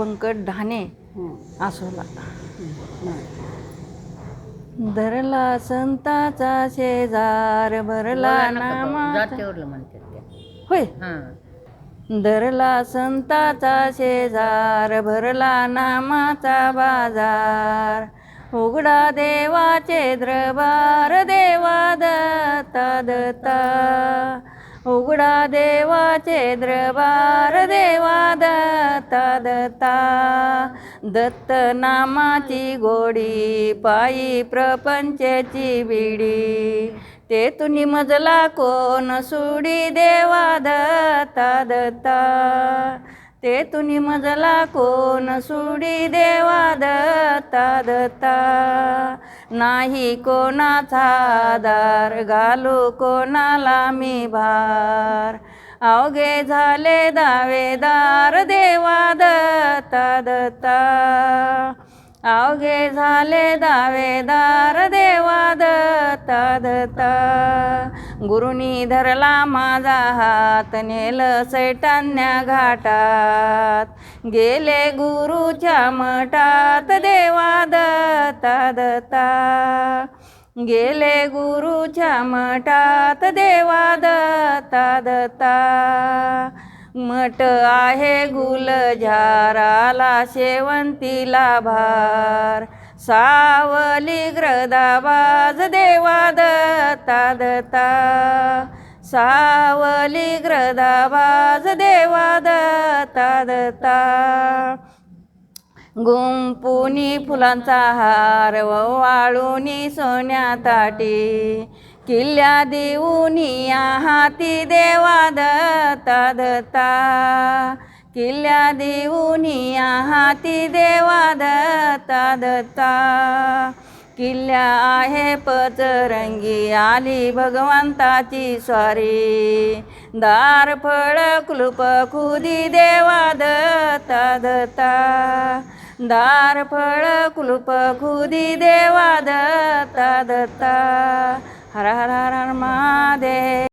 बंकट ढाणे आसोला. धरला संताचा शेजार भरला होय. धरला संताचा शेजार भरला नामाचा बाजार. उघडा देवाचे द्रबार देवा दत्ता दत्ता. उघडा देवाचे द्रबार देवा दत्ता दत्ता. दत्त नामाची गोडी पायी प्रपंचाची बिडी. ते तुनी मजला कोण सुडी देवा दत्ता दत्ता. ते तुनी मजला कोण सुडी देवा दत्ता दत्ता. नाही कोणाचा दार घालू कोणाला मी भार. अवघे झाले दावेदार देवा दत्ता दत्ता. अवघे झाले दावेदार देवा दत्ता दत्ता. गुरुनी धरला माझा हात नेल सैटान्या घाटात. गेले गुरुच्या मठात साधता गेले गुरुच्या मठात देवा दत्ता दत्ता. मठ आहे गुलझाराला शेवंतीला भार. सावली ग्रदाबाज देवा दत्ता दत्ता. सावली ग्रदाबाज देवा दत्ता दत्ता. गुंपुनी फुलांचा हार व वाळूनी सोन्या ताटी. किल्ल्या देऊनी हाती देवा दत्ता दत्ता. किल्ल्या देऊनी हाती देवा दत्ता दत्ता. किल्ल्या आहे पचरंगी आली भगवंताची स्वारी. दार फळ कुलूप खुदी देवा दत्ता दत्ता. दार फळ कुलूप खुदी देवा दत्ता दत्ता. हर हर हर हर महादेव.